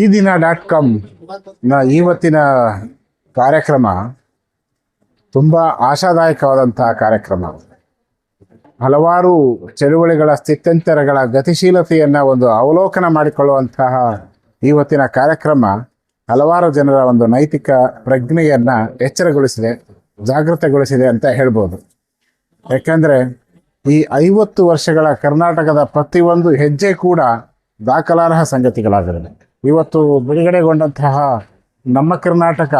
ಈ ದಿನ ಡಾಟ್ ಕಾಮ್ನ ಇವತ್ತಿನ ಕಾರ್ಯಕ್ರಮ ತುಂಬ ಆಶಾದಾಯಕವಾದಂತಹ ಕಾರ್ಯಕ್ರಮ. ಹಲವಾರು ಚಳುವಳಿಗಳ ಸ್ಥಿತ್ಯಂತರಗಳ ಗತಿಶೀಲತೆಯನ್ನು ಒಂದು ಅವಲೋಕನ ಮಾಡಿಕೊಳ್ಳುವಂತಹ ಇವತ್ತಿನ ಕಾರ್ಯಕ್ರಮ ಹಲವಾರು ಜನರ ಒಂದು ನೈತಿಕ ಪ್ರಜ್ಞೆಯನ್ನು ಎಚ್ಚರಗೊಳಿಸಿದೆ, ಜಾಗೃತಗೊಳಿಸಿದೆ ಅಂತ ಹೇಳ್ಬೋದು. ಯಾಕೆಂದರೆ ಈ ಐವತ್ತು ವರ್ಷಗಳ ಕರ್ನಾಟಕದ ಪ್ರತಿಯೊಂದು ಹೆಜ್ಜೆ ಕೂಡ ದಾಖಲಾರ್ಹ ಸಂಗತಿಗಳಾಗಿವೆ ಇವತ್ತು ಬಿಡುಗಡೆಗೊಂಡಂತಹ ನಮ್ಮ ಕರ್ನಾಟಕ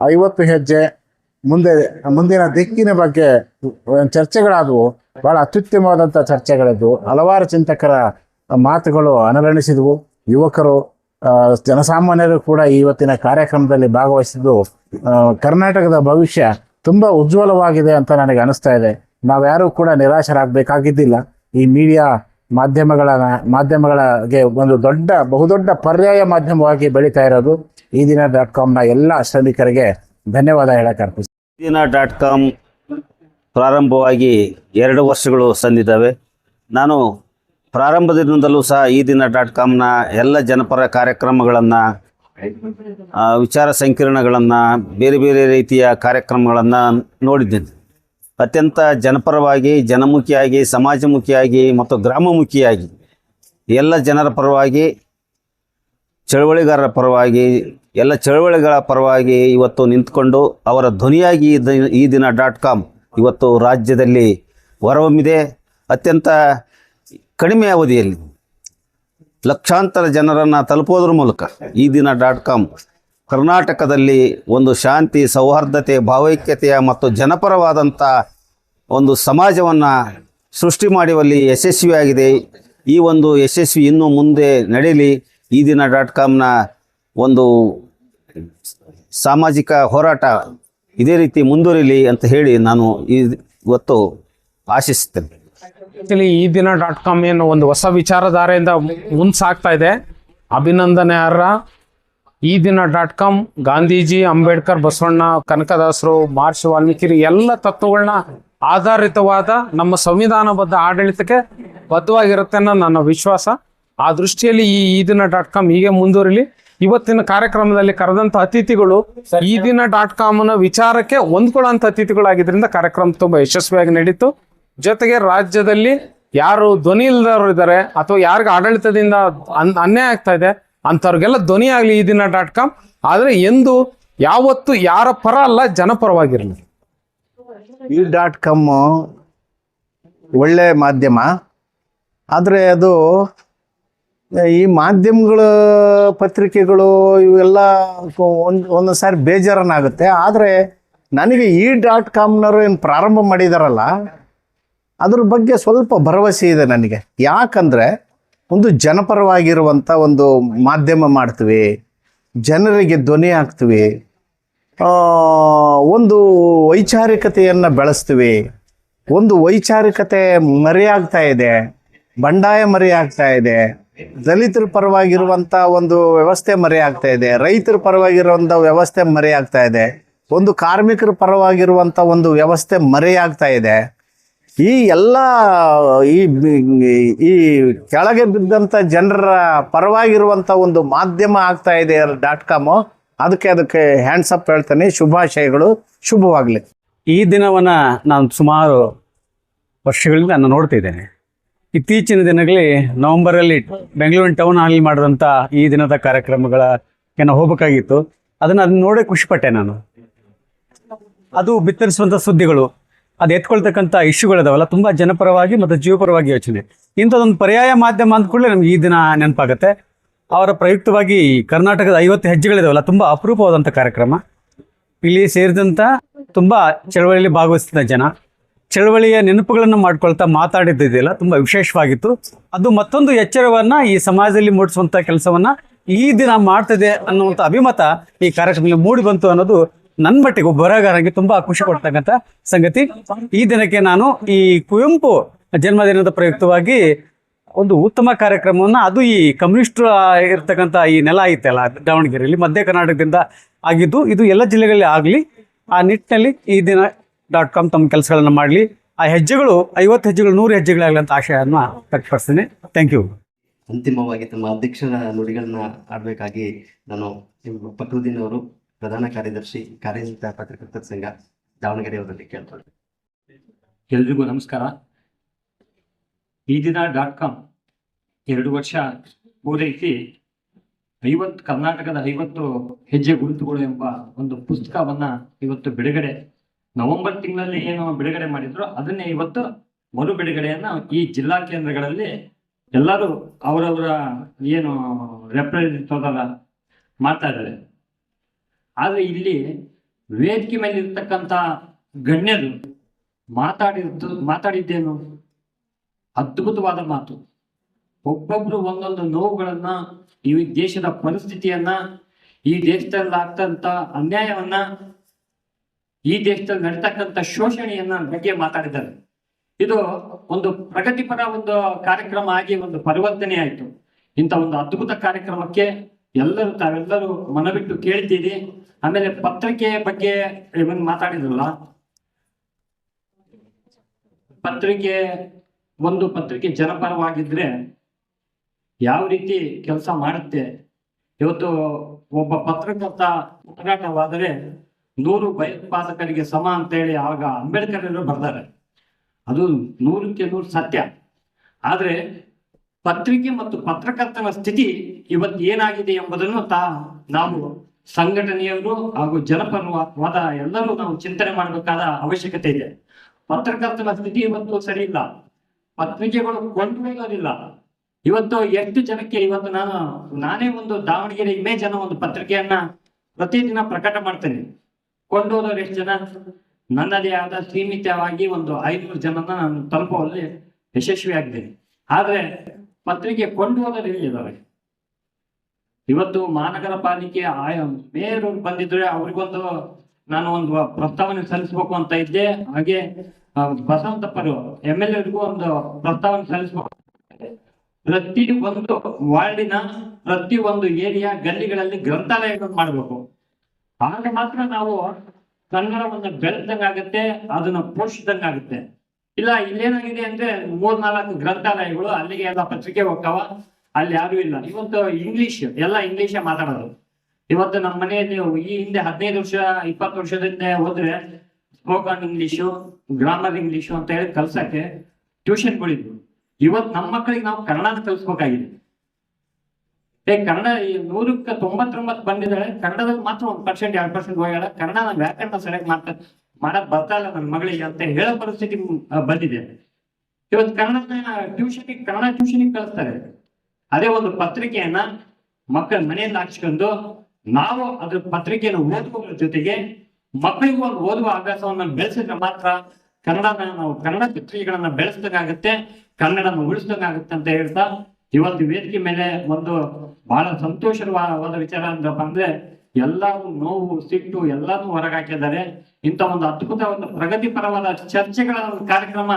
ಐವತ್ತು ಹೆಜ್ಜೆ ಮುಂದೆ, ಮುಂದಿನ ದಿಕ್ಕಿನ ಬಗ್ಗೆ ಚರ್ಚೆಗಳಾದವು. ಬಹಳ ಅತ್ಯುತ್ತಮವಾದಂಥ ಚರ್ಚೆಗಳಿದ್ವು. ಹಲವಾರು ಚಿಂತಕರ ಮಾತುಗಳು ಅನುರಣಿಸಿದವು ಯುವಕರು ಜನಸಾಮಾನ್ಯರು ಕೂಡ ಇವತ್ತಿನ ಕಾರ್ಯಕ್ರಮದಲ್ಲಿ ಭಾಗವಹಿಸಿದ್ದು ಕರ್ನಾಟಕದ ಭವಿಷ್ಯ ತುಂಬ ಉಜ್ವಲವಾಗಿದೆ ಅಂತ ನನಗೆ ಅನಿಸ್ತಾ ಇದೆ. ನಾವ್ಯಾರೂ ಕೂಡ ನಿರಾಶರಾಗಬೇಕಾಗಿದ್ದಿಲ್ಲ. ಈ ಮೀಡಿಯಾ ಮಾಧ್ಯಮಗಳ ಮಾಧ್ಯಮಗಳಿಗೆ ಒಂದು ದೊಡ್ಡ, ಬಹುದೊಡ್ಡ ಪರ್ಯಾಯ ಮಾಧ್ಯಮವಾಗಿ ಬೆಳೀತಾ ಇರೋದು ಈ ದಿನ ಡಾಟ್ ಕಾಮ್ನ ಎಲ್ಲ ಶ್ರಮಿಕರಿಗೆ ಧನ್ಯವಾದ ಹೇಳಕ್ಕೆ ಅರ್ಪಿಸ್ತೀನಿ ದಿನ ಡಾಟ್ ಕಾಮ್ ಪ್ರಾರಂಭವಾಗಿ ಎರಡು ವರ್ಷಗಳು ಸಂದಿದ್ದಾವೆ. ನಾನು ಪ್ರಾರಂಭದಿಂದಲೂ ಸಹ ಈ ದಿನ ಡಾಟ್ ಕಾಮ್ನ ಎಲ್ಲ ಜನಪರ ಕಾರ್ಯಕ್ರಮಗಳನ್ನು ವಿಚಾರ ಸಂಕಿರಣಗಳನ್ನು, ಬೇರೆ ಬೇರೆ ರೀತಿಯ ಕಾರ್ಯಕ್ರಮಗಳನ್ನು ನೋಡಿದ್ದೇನೆ. ಅತ್ಯಂತ ಜನಪರವಾಗಿ, ಜನಮುಖಿಯಾಗಿ, ಸಮಾಜಮುಖಿಯಾಗಿ ಮತ್ತು ಗ್ರಾಮಮುಖಿಯಾಗಿ ಎಲ್ಲ ಜನರ ಪರವಾಗಿ, ಚಳವಳಿಗಾರರ ಪರವಾಗಿ, ಎಲ್ಲ ಚಳವಳಿಗಳ ಪರವಾಗಿ ಇವತ್ತು ನಿಂತ್ಕೊಂಡು ಅವರ ಧ್ವನಿಯಾಗಿ ಈ ದಿನ ಡಾಟ್ ಕಾಮ್ ಇವತ್ತು ರಾಜ್ಯದಲ್ಲಿ ಹೊರಹೊಮ್ಮಿದೆ. ಅತ್ಯಂತ ಕಡಿಮೆ ಅವಧಿಯಲ್ಲಿ ಲಕ್ಷಾಂತರ ಜನರನ್ನು ತಲುಪೋದ್ರ ಮೂಲಕ ಈ ದಿನ ಡಾಟ್ ಕಾಮ್ ಕರ್ನಾಟಕದಲ್ಲಿ ಒಂದು ಶಾಂತಿ, ಸೌಹಾರ್ದತೆ, ಭಾವೈಕ್ಯತೆಯ ಮತ್ತು ಜನಪರವಾದಂಥ ಒಂದು ಸಮಾಜವನ್ನು ಸೃಷ್ಟಿ ಮಾಡುವಲ್ಲಿ ಯಶಸ್ವಿಯಾಗಿದೆ. ಈ ಒಂದು ಯಶಸ್ವಿ ಇನ್ನೂ ಮುಂದೆ ನಡೆಯಲಿ ಈ ದಿನ ಡಾಟ್ ಕಾಮ್ನ ಒಂದು ಸಾಮಾಜಿಕ ಹೋರಾಟ ಇದೇ ರೀತಿ ಮುಂದುವರಿಲಿ ಅಂತ ಹೇಳಿ ನಾನು ಇವತ್ತು ಆಶಿಸುತ್ತೇನೆ. ಈ ದಿನ ಡಾಟ್ ಕಾಮ್ ಏನು ಒಂದು ಹೊಸ ವಿಚಾರಧಾರೆಯಿಂದ ಮುಂದೆ ಸಾಗ್ತಾ ಇದೆ. ಅಭಿನಂದನೆ ಅರ್ಹ. ಈ ದಿನ ಡಾಟ್ ಕಾಮ್, ಗಾಂಧೀಜಿ, ಅಂಬೇಡ್ಕರ್, ಬಸವಣ್ಣ, ಕನಕದಾಸರು, ಮಹರ್ಷಿ ವಾಲ್ಮೀಕಿ ಎಲ್ಲ ತತ್ವಗಳನ್ನ ಆಧಾರಿತವಾದ ನಮ್ಮ ಸಂವಿಧಾನಬದ್ಧ ಆಡಳಿತಕ್ಕೆ ಬದ್ಧವಾಗಿರುತ್ತೆ ಅನ್ನೋ ನನ್ನ ವಿಶ್ವಾಸ. ಆ ದೃಷ್ಟಿಯಲ್ಲಿ ಈ ಈ ದಿನ ಡಾಟ್ ಕಾಮ್ ಹೀಗೆ ಮುಂದುವರಿಲಿ. ಇವತ್ತಿನ ಕಾರ್ಯಕ್ರಮದಲ್ಲಿ ಕರೆದಂತ ಅತಿಥಿಗಳು ಈ ದಿನ ಡಾಟ್ ಕಾಮ್ನ ವಿಚಾರಕ್ಕೆ ಹೊಂದ್ಕೊಳ್ಳೋಂಥ ಅತಿಥಿಗಳಾಗಿದ್ದರಿಂದ ಕಾರ್ಯಕ್ರಮ ತುಂಬಾ ಯಶಸ್ವಿಯಾಗಿ ನಡೀತು. ಜೊತೆಗೆ ರಾಜ್ಯದಲ್ಲಿ ಯಾರು ಧ್ವನಿ ಇಲ್ಲದವರು ಇದ್ದಾರೆ ಅಥವಾ ಯಾರಿಗೆ ಆಡಳಿತದಿಂದ ಅನ್- ಅನ್ಯಾಯ ಆಗ್ತಾ ಇದೆ ಅಂಥವ್ರಿಗೆಲ್ಲ ಧ್ವನಿ ಆಗಲಿ ಈ ದಿನ ಡಾಟ್ ಕಾಮ್ ಆದರೆ ಎಂದು ಯಾವತ್ತು ಯಾರ ಪರ ಅಲ್ಲ ಜನಪರವಾಗಿರಲಿ ಈ ಡಾಟ್ ಕಾಮ್ ಒಳ್ಳೆ ಮಾಧ್ಯಮ. ಆದರೆ ಅದು, ಈ ಮಾಧ್ಯಮಗಳು ಪತ್ರಿಕೆಗಳು ಇವೆಲ್ಲ ಒಂದು ಒಂದೊಂದು ಸಾರಿ ಬೇಜಾರನ್ನಾಗುತ್ತೆ ಆದರೆ ನನಗೆ ಈ ಡಾಟ್ ಕಾಮ್ನವರು ಏನು ಪ್ರಾರಂಭ ಮಾಡಿದಾರಲ್ಲ, ಅದ್ರ ಬಗ್ಗೆ ಸ್ವಲ್ಪ ಭರವಸೆ ಇದೆ ನನಗೆ. ಯಾಕಂದರೆ ಒಂದು ಜನಪರವಾಗಿರುವಂಥ ಒಂದು ಮಾಧ್ಯಮ ಮಾಡ್ತೀವಿ, ಜನರಿಗೆ ಧ್ವನಿ ಹಾಕ್ತೀವಿ ಒಂದು ವೈಚಾರಿಕತೆಯನ್ನು ಬೆಳೆಸ್ತೀವಿ. ಒಂದು ವೈಚಾರಿಕತೆ ಮರೆಯಾಗ್ತಾ ಇದೆ, ಬಂಡಾಯ ಮರೆಯಾಗ್ತಾ ಇದೆ, ದಲಿತರ ಪರವಾಗಿರುವಂಥ ಒಂದು ವ್ಯವಸ್ಥೆ ಮರೆಯಾಗ್ತಾ ಇದೆ, ರೈತರ ಪರವಾಗಿರುವಂಥ ವ್ಯವಸ್ಥೆ ಮರೆಯಾಗ್ತಾ ಇದೆ, ಒಂದು ಕಾರ್ಮಿಕರ ಪರವಾಗಿರುವಂಥ ಒಂದು ವ್ಯವಸ್ಥೆ ಮರೆಯಾಗ್ತಾ ಇದೆ. ಈ ಎಲ್ಲ, ಈ ಈ ಕೆಳಗೆ ಬಿದ್ದಂಥ ಜನರ ಪರವಾಗಿರುವಂಥ ಒಂದು ಮಾಧ್ಯಮ ಆಗ್ತಾ ಇದೆ ಡಾಟ್ ಕಾಮು. ಅದಕ್ಕೆ ಅದಕ್ಕೆ ಹ್ಯಾಂಡ್ಸ್ ಅಪ್ ಹೇಳ್ತೇನೆ. ಶುಭಾಶಯಗಳು. ಶುಭವಾಗಲಿ. ಈ ದಿನವನ್ನು ನಾನು ಸುಮಾರು ವರ್ಷಗಳಿಂದ ನಾನು ನೋಡ್ತಿದ್ದೇನೆ ಇತ್ತೀಚಿನ ದಿನಗಳಲ್ಲಿ ನವಂಬರಲ್ಲಿ ಬೆಂಗಳೂರಿನ ಟೌನ್ ಹಾಲ್ ಮಾಡಿದಂಥ ಈ ದಿನದ ಕಾರ್ಯಕ್ರಮಗಳ ಏನೋ ಹೋಗಬೇಕಾಗಿತ್ತು. ಅದನ್ನು ಅದನ್ನ ನೋಡೇ ಖುಷಿಪಟ್ಟೆ ನಾನು. ಅದು ಬಿತ್ತರಿಸುವಂಥ ಸುದ್ದಿಗಳು. ಅದು ಎತ್ಕೊಳ್ತಕ್ಕಂಥ ಇಶ್ಯೂಗಳಿದಾವಲ್ಲ ತುಂಬ ಜನಪರವಾಗಿ ಮತ್ತು ಜೀವಪರವಾಗಿ ಯೋಚನೆ. ಇಂಥದ್ದೊಂದು ಪರ್ಯಾಯ ಮಾಧ್ಯಮ ಅಂದ್ಕೊಳ್ಳೆ ನಮ್ಗೆ ಈ ದಿನ ನೆನಪಾಗುತ್ತೆ. ಅವರ ಪ್ರಯುಕ್ತವಾಗಿ ಕರ್ನಾಟಕದ ಐವತ್ತು ಹೆಜ್ಜೆಗಳಿದಾವಲ್ಲ, ತುಂಬ ಅಪರೂಪವಾದಂಥ ಕಾರ್ಯಕ್ರಮ. ಇಲ್ಲಿ ಸೇರಿದಂಥ ತುಂಬ ಚಳವಳಿಯಲ್ಲಿ ಭಾಗವಹಿಸಿದ ಜನ. ಚಳವಳಿಯ ನೆನಪುಗಳನ್ನು ಮಾಡ್ಕೊಳ್ತಾ ಮಾತಾಡಿದ್ದಿದೆಯಲ್ಲ ತುಂಬ ವಿಶೇಷವಾಗಿತ್ತು. ಅದು ಮತ್ತೊಂದು ಎಚ್ಚರವನ್ನು ಈ ಸಮಾಜದಲ್ಲಿ ಮೂಡಿಸುವಂಥ ಕೆಲಸವನ್ನ ಈ ದಿನ ಮಾಡ್ತಿದೆ ಅನ್ನುವಂಥ ಅಭಿಮತ ಈ ಕಾರ್ಯಕ್ರಮದಲ್ಲಿ ಮೂಡಿ ಬಂತು ಅನ್ನೋದು ನನ್ನ ಮಟ್ಟಿಗೆ ಒಬ್ಬ ಬರಹಗಾರನಿಗೆ ತುಂಬಾ ಖುಷಿ ಕೊಡ್ತಕ್ಕಂಥ ಸಂಗತಿ. ಈ ದಿನಕ್ಕೆ ನಾನು ಈ ಕುವೆಂಪು ಜನ್ಮದಿನದ ಪ್ರಯುಕ್ತವಾಗಿ ಒಂದು ಉತ್ತಮ ಕಾರ್ಯಕ್ರಮವನ್ನ, ಅದು ಈ ಕಮ್ಯುನಿಸ್ಟ್ ಇರ್ತಕ್ಕಂಥ ಈ ನೆಲ ಐತಲ್ಲ ದಾವಣಗೆರೆಯಲ್ಲಿ, ಮಧ್ಯ ಕರ್ನಾಟಕದಿಂದ ಆಗಿದ್ದು, ಇದು ಎಲ್ಲ ಜಿಲ್ಲೆಗಳಲ್ಲಿ ಆಗಲಿ, ಆ ನಿಟ್ಟಿನಲ್ಲಿ ಈ ದಿನ ಡಾಟ್ ಕಾಮ್ ತಮ್ಮ ಕೆಲಸಗಳನ್ನು ಮಾಡಲಿ. ಆ ಹೆಜ್ಜೆಗಳು, ಐವತ್ತು ಹೆಜ್ಜೆಗಳು, ನೂರು ಹೆಜ್ಜೆಗಳಾಗಲಿ ಅಂತ ಆಶಯನ್ನ ವ್ಯಕ್ತಪಡಿಸ್ತೀನಿ. ಥ್ಯಾಂಕ್ ಯು ಅಂತಿಮವಾಗಿ ತಮ್ಮ ಅಧ್ಯಕ್ಷರ ನುಡಿಗಳನ್ನ ಆಡಬೇಕಾಗಿ ನಾನು ಅವರು ಪ್ರಧಾನ ಕಾರ್ಯದರ್ಶಿ ಕಾರ್ಯನಿರತ ಪತ್ರಕರ್ತರ ಸಂಘ ದಾವಣಗೆರೆ ಕೇಳ್ತಾರೆ. ಎಲ್ರಿಗೂ ನಮಸ್ಕಾರ. ಈ ದಿನ ಡಾಟ್ ಕಾಮ್ ಎರಡು ವರ್ಷ ಪೂರೈಸಿ ಐವತ್ತು ಕರ್ನಾಟಕದ ಐವತ್ತು ಹೆಜ್ಜೆ ಗುರುತುಗಳು ಎಂಬ ಒಂದು ಪುಸ್ತಕವನ್ನ ಇವತ್ತು ಬಿಡುಗಡೆ, ನವೆಂಬರ್ ತಿಂಗಳಲ್ಲಿ ಏನು ಬಿಡುಗಡೆ ಮಾಡಿದ್ರು ಅದನ್ನೇ ಇವತ್ತು ಮರು ಬಿಡುಗಡೆಯನ್ನ ಈ ಜಿಲ್ಲಾ ಕೇಂದ್ರಗಳಲ್ಲಿ ಎಲ್ಲರೂ ಅವರವರ ಏನು ರೆಪ್ರೆಸೆಂಟ್ ಮಾಡ್ತಾ ಇದ್ದಾರೆ. ಆದ್ರೆ ಇಲ್ಲಿ ವೇದಿಕೆ ಮೇಲೆ ಇರ್ತಕ್ಕಂಥ ಗಣ್ಯರು ಮಾತಾಡಿದ್ದು ಮಾತಾಡಿದ್ದೇನು? ಅದ್ಭುತವಾದ ಮಾತು. ಒಬ್ಬೊಬ್ರು ಒಂದೊಂದು ನೋವುಗಳನ್ನ, ಈ ದೇಶದ ಪರಿಸ್ಥಿತಿಯನ್ನ, ಈ ದೇಶದಲ್ಲಿ ಆಗ್ತಂತ ಅನ್ಯಾಯವನ್ನ, ಈ ದೇಶದಲ್ಲಿ ನಡೀತಕ್ಕಂಥ ಶೋಷಣೆಯನ್ನ ಬಗ್ಗೆ ಮಾತಾಡಿದ್ದಾರೆ. ಇದು ಒಂದು ಪ್ರಗತಿಪರ ಒಂದು ಕಾರ್ಯಕ್ರಮ ಆಗಿ ಒಂದು ಪರಿವರ್ತನೆ ಆಯಿತು. ಇಂಥ ಒಂದು ಅದ್ಭುತ ಕಾರ್ಯಕ್ರಮಕ್ಕೆ ಎಲ್ಲರೂ ತಾವೆಲ್ಲರೂ ಮನಬಿಟ್ಟು ಕೇಳ್ತೀರಿ. ಆಮೇಲೆ ಪತ್ರಿಕೆ ಬಗ್ಗೆ ಇವನ್ ಮಾತಾಡಿದ್ರಲ್ಲ? ಪತ್ರಿಕೆ, ಒಂದು ಪತ್ರಿಕೆ ಜನಪರವಾಗಿದ್ರೆ ಯಾವ ರೀತಿ ಕೆಲಸ ಮಾಡುತ್ತೆ? ಇವತ್ತು ಒಬ್ಬ ಪತ್ರಕರ್ತ ಹೋರಾಟವಾದರೆ ನೂರು ಭಯೋತ್ಪಾದಕರಿಗೆ ಸಮ ಅಂತ ಹೇಳಿ ಆಗ ಅಂಬೇಡ್ಕರ್ ಬರ್ತಾರೆ. ಅದು ನೂರಕ್ಕೆ ನೂರು ಸತ್ಯ. ಆದರೆ ಪತ್ರಿಕೆ ಮತ್ತು ಪತ್ರಕರ್ತನ ಸ್ಥಿತಿ ಇವತ್ತು ಏನಾಗಿದೆ ಎಂಬುದನ್ನು ತಾ ನಾವು ಸಂಘಟನೆಯವರು ಹಾಗೂ ಜನಪರವಾದ ಎಲ್ಲರೂ ನಾವು ಚಿಂತನೆ ಮಾಡಬೇಕಾದ ಅವಶ್ಯಕತೆ ಇದೆ. ಪತ್ರಕರ್ತನ ಸ್ಥಿತಿ ಇವತ್ತು ಸರಿ ಇಲ್ಲ. ಪತ್ರಿಕೆಗಳು ಕೊಂಡೊಯ್ಯೋದಿಲ್ಲ ಇವತ್ತು ಎಷ್ಟು ಜನಕ್ಕೆ ಇವತ್ತು ನಾನು, ನಾನೇ ಒಂದು ದಾವಣಗೆರೆ ಇಮೇಜ್ ಅನ್ನೋ ಒಂದು ಪತ್ರಿಕೆಯನ್ನ ಪ್ರತಿದಿನ ಪ್ರಕಟ ಮಾಡ್ತೇನೆ. ಕೊಂಡೋದವ್ರು ಎಷ್ಟು ಜನ? ನನ್ನದೇ ಆದ ಸೀಮಿತವಾಗಿ ಒಂದು ಐನೂರು ಜನನ ನಾನು ತಲುಪುವಲ್ಲಿ ಯಶಸ್ವಿಯಾಗಿದ್ದೇನೆ. ಆದರೆ ಪತ್ರಿಕೆ ಕೊಂಡು ಹೋದವ್ರು ಇವತ್ತು ಮಹಾನಗರ ಪಾಲಿಕೆ ಆಯ. ಮೇಯರ್ ಬಂದಿದ್ರೆ ಅವ್ರಿಗೊಂದು ನಾನು ಒಂದು ಪ್ರಸ್ತಾವನೆ ಸಲ್ಲಿಸ್ಬೇಕು ಅಂತ ಇದ್ದೆ. ಹಾಗೆ ಬಸವಂತಪ್ಪರು ಎಂ ಎಲ್ ಎರಿಗೂ ಒಂದು ಪ್ರಸ್ತಾವನೆ ಸಲ್ಲಿಸ್ಬೇಕು. ಪ್ರತಿ ಒಂದು ವಾರ್ಡಿನ, ಪ್ರತಿ ಒಂದು ಏರಿಯಾ ಗಲ್ಲಿಗಳಲ್ಲಿ ಗ್ರಂಥಾಲಯಗಳನ್ನು ಮಾಡಬೇಕು. ಆಗ ಮಾತ್ರ ನಾವು ಕನ್ನಡವನ್ನ ಬೆಳೆದಂಗಾಗತ್ತೆ ಅದನ್ನ ಪೋಷಿಸಿದಂಗಾಗುತ್ತೆ ಇಲ್ಲ, ಇಲ್ಲೇನಾಗಿದೆ ಅಂದ್ರೆ ಮೂರ್ನಾಲ್ಕು ಗ್ರಂಥಾಲಯಗಳು, ಅಲ್ಲಿಗೆ ಎಲ್ಲ ಪತ್ರಿಕೆ ಹೋಗ್ತಾವ. ಅಲ್ಲಿ ಯಾರು ಇಲ್ಲ. ಇವತ್ತು ಇಂಗ್ಲಿಷ್ ಎಲ್ಲ ಇಂಗ್ಲಿಷೇ ಮಾತಾಡೋದು. ಇವತ್ತು ನಮ್ಮ ಮನೆಯಲ್ಲಿ ಈ ಹಿಂದೆ ಹದಿನೈದು ವರ್ಷ, ಇಪ್ಪತ್ತು ವರ್ಷದಿಂದ ಹೋದ್ರೆ ಸ್ಪೋಕನ್ ಇಂಗ್ಲಿಷು ಗ್ರಾಮರ್ ಇಂಗ್ಲಿಷು ಅಂತ ಹೇಳಿ ಕಲ್ಸಕ್ಕೆ ಕೊಡಿದ್ರು. ಇವತ್ತು ನಮ್ಮ ಮಕ್ಕಳಿಗೆ ನಾವು ಕನ್ನಡನ ಕಲಿಸ್ಬೇಕಾಗಿದೆ. ಏ, ಕನ್ನಡ ಈ ನೂರಕ್ಕೆ ತೊಂಬತ್ತೊಂಬತ್ತು ಬಂದಿದ್ದಾಳೆ. ಕನ್ನಡದಲ್ಲಿ ಮಾತ್ರ ಒಂದು ಪರ್ಸೆಂಟ್ ಎರಡು ಪರ್ಸೆಂಟ್ ಹೋಗ್ಯಾಳ. ಕನ್ನಡ ವ್ಯಾಕರಣ ಸರಿಯಾಗಿ ಮಾಡ್ತಾ ಮಾಡಕ್ ಬರ್ತಾ ಇಲ್ಲ ನನ್ನ ಮಗಳಿಗೆ ಅಂತ ಹೇಳೋ ಪರಿಸ್ಥಿತಿ ಬಂದಿದೆ. ಇವತ್ತು ಕನ್ನಡನ ಟ್ಯೂಷನಿಗೆ ಕನ್ನಡ ಟ್ಯೂಷನಿಗೆ ಕಳಿಸ್ತಾರೆ. ಅದೇ ಒಂದು ಪತ್ರಿಕೆಯನ್ನ ಮಕ್ಕಳ ಮನೆಯಲ್ಲಿ ಹಾಕ್ಸ್ಕೊಂಡು ನಾವು ಅದ್ರ ಪತ್ರಿಕೆಯನ್ನು ಓದುವುದರ ಜೊತೆಗೆ ಮಕ್ಕಳಿಗೂ ಒಂದು ಓದುವ ಅಭ್ಯಾಸವನ್ನು ಬೆಳೆಸಿದ್ರೆ ಮಾತ್ರ ಕನ್ನಡನ ನಾವು ಕನ್ನಡ ಪತ್ರಿಕೆಗಳನ್ನ ಬೆಳೆಸ್ದಂಗಾಗುತ್ತೆ, ಕನ್ನಡನ ಉಳಿಸ್ದಂಗಾಗುತ್ತೆ ಅಂತ ಹೇಳ್ತಾ ಇವತ್ತು ವೇದಿಕೆ ಮೇಲೆ ಒಂದು ಬಹಳ ಸಂತೋಷವಾದ ವಿಚಾರ ಅಂತಪ್ಪ ಅಂದ್ರೆ ಎಲ್ಲಾರು ನೋವು, ಸಿಟ್ಟು ಎಲ್ಲಾನು ಹೊರಗಾಕಿದ್ದಾರೆ. ಇಂಥ ಒಂದು ಅದ್ಭುತ ಒಂದು ಪ್ರಗತಿಪರವಾದ ಚರ್ಚೆಗಳ ಒಂದು ಕಾರ್ಯಕ್ರಮ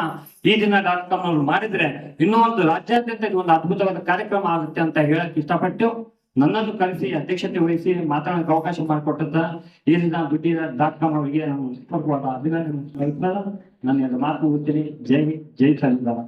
ಈ ದಿನ ಅವರು ಮಾಡಿದ್ರೆ ಇನ್ನೂ ಒಂದು ರಾಜ್ಯಾದ್ಯಂತ ಒಂದು ಅದ್ಭುತವಾದ ಕಾರ್ಯಕ್ರಮ ಆಗುತ್ತೆ ಅಂತ ಹೇಳಕ್ ಇಷ್ಟಪಟ್ಟು ನನ್ನನ್ನು ಕಲಿಸಿ ಅಧ್ಯಕ್ಷತೆ ವಹಿಸಿ ಮಾತಾಡೋಕೆ ಅವಕಾಶ ಮಾಡಿಕೊಟ್ಟಂತ ಈ ದಿನ ದುಡ್ಡಿನ ಡಾಟ್ ಕಾಮ್ ಅವರಿಗೆ ನಾನು ಅಭಿನಂದನೆ ನನ್ನ ಮಾತು ಓದ್ತೀನಿ ಜೈ ಜೈ ಸಂವಿಧಾನ